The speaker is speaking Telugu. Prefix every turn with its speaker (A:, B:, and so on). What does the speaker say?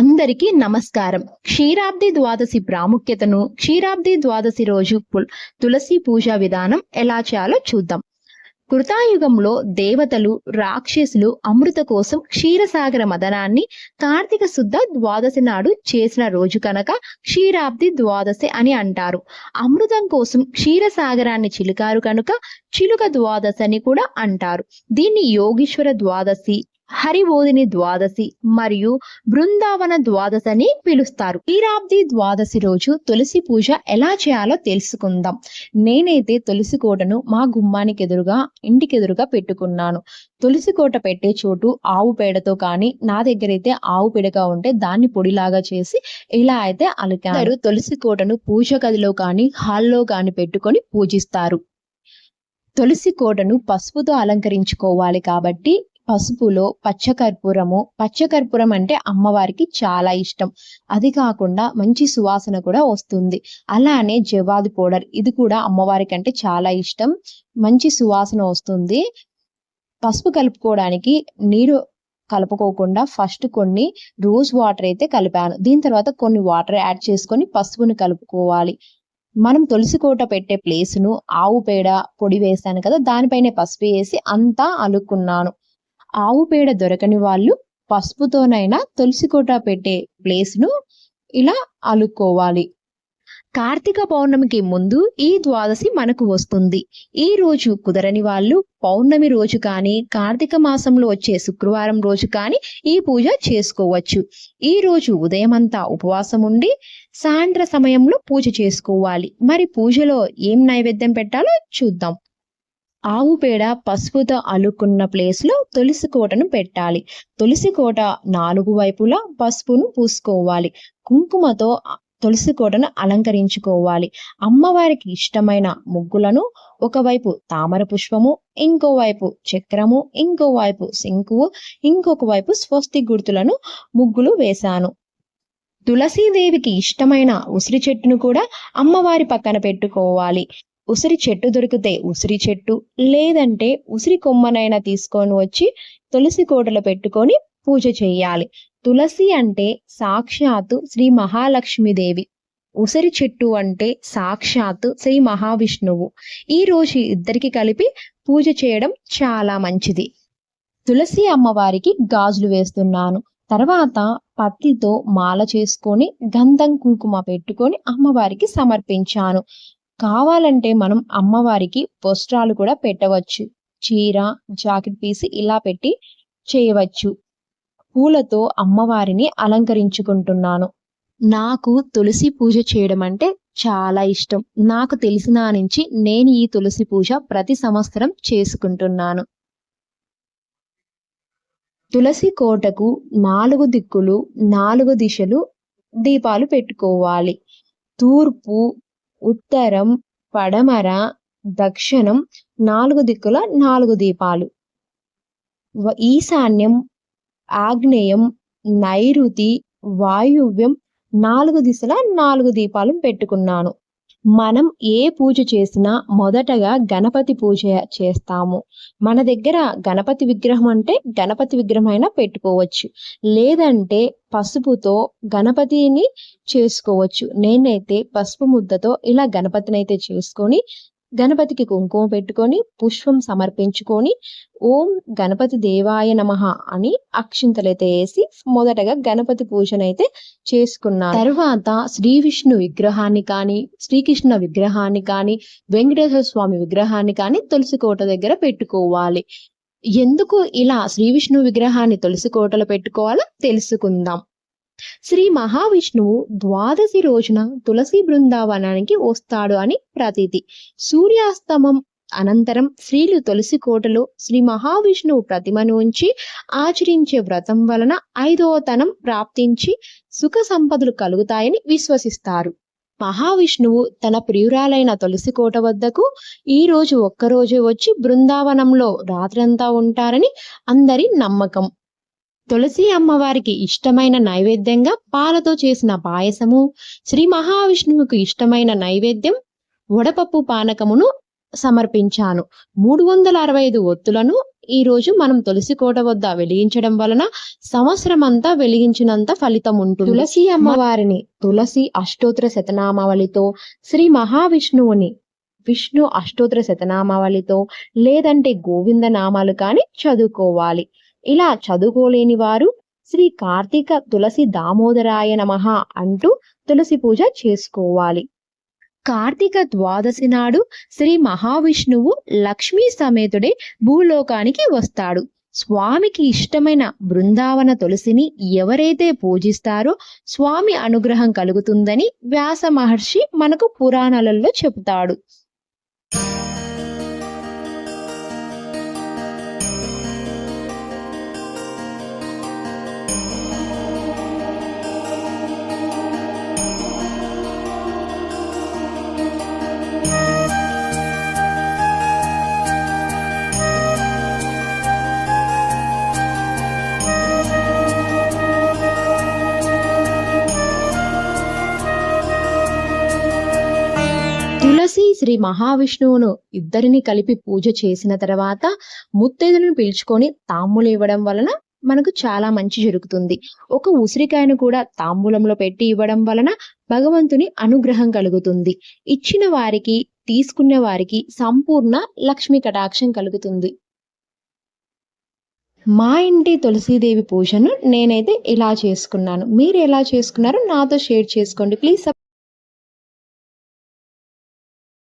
A: అందరికీ నమస్కారం. క్షీరాబ్ది ద్వాదశి ప్రాముఖ్యతను క్షీరాబ్ది ద్వాదశి రోజు తులసి పూజా విధానం ఎలా చేయాలో చూద్దాం. కృతాయుగంలో దేవతలు రాక్షసులు అమృత కోసం క్షీరసాగర మదనాన్ని కార్తీక శుద్ధ ద్వాదశి నాడు చేసిన రోజు కనుక క్షీరాబ్ది ద్వాదశి అని అంటారు. అమృతం కోసం క్షీరసాగరాన్ని చిలుకారు కనుక చిలుక ద్వాదశి అని కూడా అంటారు. దీన్ని యోగీశ్వర ద్వాదశి హరిబోధిని ద్వాదశి మరియు బృందావన ద్వాదశి అని పిలుస్తారు. క్షీరాబ్ది ద్వాదశి రోజు తులసి పూజ ఎలా చేయాలో తెలుసుకుందాం. నేనైతే తులసి కోటను మా గుమ్మానికి ఎదురుగా ఇంటికి ఎదురుగా పెట్టుకున్నాను. తులసి కోట పెట్టే చోటు ఆవు పేడతో కానీ నా దగ్గర అయితే ఆవు పేడగా ఉంటే దాన్ని పొడిలాగా చేసి ఇలా అయితే అలికారు తులసి కోటను పూజ గదిలో కానీ హాల్లో కానీ పెట్టుకొని పూజిస్తారు. తులసి కోటను పసుపుతో అలంకరించుకోవాలి కాబట్టి పసుపులో పచ్చకర్పూరము. పచ్చకర్పూరం అంటే అమ్మవారికి చాలా ఇష్టం. అది కాకుండా మంచి సువాసన కూడా వస్తుంది. అలానే జవాది పౌడర్ ఇది కూడా అమ్మవారికి అంటే చాలా ఇష్టం. మంచి సువాసన వస్తుంది. పసుపు కలుపుకోవడానికి నీరు కలుపుకోకుండా ఫస్ట్ కొన్ని రోజ్ వాటర్ అయితే కలిపాను. దీని తర్వాత కొన్ని వాటర్ యాడ్ చేసుకొని పసుపుని కలుపుకోవాలి. మనం తులసి కోట పెట్టే ప్లేస్ను ఆవు పేడ పొడి వేసాను కదా దానిపైనే పసుపు వేసి అంతా అలుక్కున్నాను. ఆవు పేడ దొరకని వాళ్ళు పసుపుతోనైనా తులసి కోట పెట్టే ప్లేస్ను ఇలా అలుక్కోవాలి. కార్తీక పౌర్ణమికి ముందు ఈ ద్వాదశి మనకు వస్తుంది. ఈ రోజు కుదరని వాళ్ళు పౌర్ణమి రోజు కానీ కార్తీక మాసంలో వచ్చే శుక్రవారం రోజు కానీ ఈ పూజ చేసుకోవచ్చు. ఈ రోజు ఉదయమంతా ఉపవాసం ఉండి సాయంత్ర సమయంలో పూజ చేసుకోవాలి. మరి పూజలో ఏం నైవేద్యం పెట్టాలో చూద్దాం. ఆవు పేడ పసుపుతో అలుకున్న ప్లేస్లో తులసి కోటను పెట్టాలి. తులసి కోట నాలుగు వైపులా పసుపును పూసుకోవాలి. కుంకుమతో తులసి కోటను అలంకరించుకోవాలి. అమ్మవారికి ఇష్టమైన ముగ్గులను ఒకవైపు తామర పుష్పము ఇంకోవైపు చక్రము ఇంకోవైపు శంకువు ఇంకొక వైపు స్వస్తి గుర్తులను ముగ్గులు వేశాను. తులసీదేవికి ఇష్టమైన ఉసిరి చెట్టును కూడా అమ్మవారి పక్కన పెట్టుకోవాలి. ఉసిరి చెట్టు దొరికితే ఉసిరి చెట్టు లేదంటే ఉసిరి కొమ్మనైనా తీసుకొని వచ్చి తులసి కోటలో పెట్టుకొని పూజ చేయాలి. తులసి అంటే సాక్షాత్తు శ్రీ మహాలక్ష్మీదేవి. ఉసిరి చెట్టు అంటే సాక్షాత్తు శ్రీ మహావిష్ణువు. ఈ రోజు ఇద్దరికి కలిపి పూజ చేయడం చాలా మంచిది. తులసి అమ్మవారికి గాజులు వేస్తున్నాను. తర్వాత పత్తితో మాల చేసుకొని గంధం కుంకుమ పెట్టుకొని అమ్మవారికి సమర్పించాను. కావాలంటే మనం అమ్మవారికి వస్త్రాలు కూడా పెట్టవచ్చు. చీర జాకెట్ పీస్ ఇలా పెట్టి చేయవచ్చు. పూలతో అమ్మవారిని అలంకరించుకుంటున్నాను. నాకు తులసి పూజ చేయడం అంటే చాలా ఇష్టం. నాకు తెలిసిన నుంచి నేను ఈ తులసి పూజ ప్రతి సంవత్సరం చేసుకుంటున్నాను. తులసి కోటకు నాలుగు దిక్కులు నాలుగు దిశలు దీపాలు పెట్టుకోవాలి. తూర్పు ఉత్తరం పడమర దక్షిణం నాలుగు దిక్కుల నాలుగు దీపాలు. ఈశాన్యం ఆగ్నేయం నైరుతి వాయువ్యం నాలుగు దిశల నాలుగు దీపాలు పెట్టుకున్నాను. మనం ఏ పూజ చేసినా మొదటగా గణపతి పూజ చేస్తాము. మన దగ్గర గణపతి విగ్రహం అంటే గణపతి విగ్రహం అయినా పెట్టుకోవచ్చు. లేదంటే పసుపుతో గణపతిని చేసుకోవచ్చు. నేనైతే పసుపు ముద్దతో ఇలా గణపతిని అయితే చేసుకొని గణపతికి కుంకుమ పెట్టుకొని పుష్పం సమర్పించుకొని ఓం గణపతి దేవాయ నమ అని అక్షింతలైతే వేసి మొదటగా గణపతి పూజనైతే చేసుకున్నారు. తర్వాత శ్రీ విష్ణు విగ్రహాన్ని కానీ శ్రీకృష్ణ విగ్రహాన్ని కానీ వెంకటేశ్వర స్వామి విగ్రహాన్ని కానీ తులసి కోట దగ్గర పెట్టుకోవాలి. ఎందుకు ఇలా శ్రీ విష్ణు విగ్రహాన్ని తులసి కోటలో పెట్టుకోవాలో తెలుసుకుందాం. శ్రీ మహావిష్ణువు ద్వాదశి రోజున తులసి బృందావనానికి వస్తాడు అని ప్రతీతి. సూర్యాస్తమం అనంతరం స్త్రీలు తులసి కోటలో శ్రీ మహావిష్ణువు ప్రతిమను ఉంచి ఆచరించే వ్రతం వలన ఐదవతనం ప్రాప్తించి సుఖ సంపదలు కలుగుతాయని విశ్వసిస్తారు. మహావిష్ణువు తన ప్రియురాలైన తులసి కోట వద్దకు ఈ రోజు ఒక్కరోజే వచ్చి బృందావనంలో రాత్రంతా ఉంటారని అందరి నమ్మకం. తులసి అమ్మవారికి ఇష్టమైన నైవేద్యంగా పాలతో చేసిన పాయసము శ్రీ మహావిష్ణువుకు ఇష్టమైన నైవేద్యం వడపప్పు పానకమును సమర్పించాను. మూడు వందల అరవై ఐదు ఒత్తులను ఈ రోజు మనం తులసి కోట వద్ద వెలిగించడం వలన సంవత్సరం అంతా వెలిగించినంత ఫలితం ఉంటుంది. తులసి అమ్మవారిని తులసి అష్టోత్తర శతనామావళితో శ్రీ మహావిష్ణువుని విష్ణు అష్టోత్తర శతనామావళితో లేదంటే గోవింద నామాలు కానీ చదువుకోవాలి. ఇలా చదువుకోలేని వారు శ్రీ కార్తీక తులసి దామోదరాయ నమః అంటూ తులసి పూజ చేసుకోవాలి. కార్తీక ద్వాదశి నాడు శ్రీ మహావిష్ణువు లక్ష్మీ సమేతుడే భూలోకానికి వస్తాడు. స్వామికి ఇష్టమైన బృందావన తులసిని ఎవరైతే పూజిస్తారో స్వామి అనుగ్రహం కలుగుతుందని వ్యాస మహర్షి మనకు పురాణాలలో చెబుతాడు. శ్రీ మహావిష్ణువును ఇద్దరిని కలిపి పూజ చేసిన తర్వాత ముత్తైదులను పిలుచుకొని తాంబూలు ఇవ్వడం వలన మనకు చాలా మంచి జరుగుతుంది. ఒక ఉసిరికాయను కూడా తాంబూలంలో పెట్టి ఇవ్వడం వలన భగవంతుని అనుగ్రహం కలుగుతుంది. ఇచ్చిన వారికి తీసుకున్న వారికి సంపూర్ణ లక్ష్మీ కటాక్షం కలుగుతుంది. మా ఇంటి తులసీదేవి పూజను నేనైతే ఇలా చేసుకున్నాను. మీరు ఎలా చేసుకున్నారో నాతో షేర్ చేసుకోండి. ప్లీజ్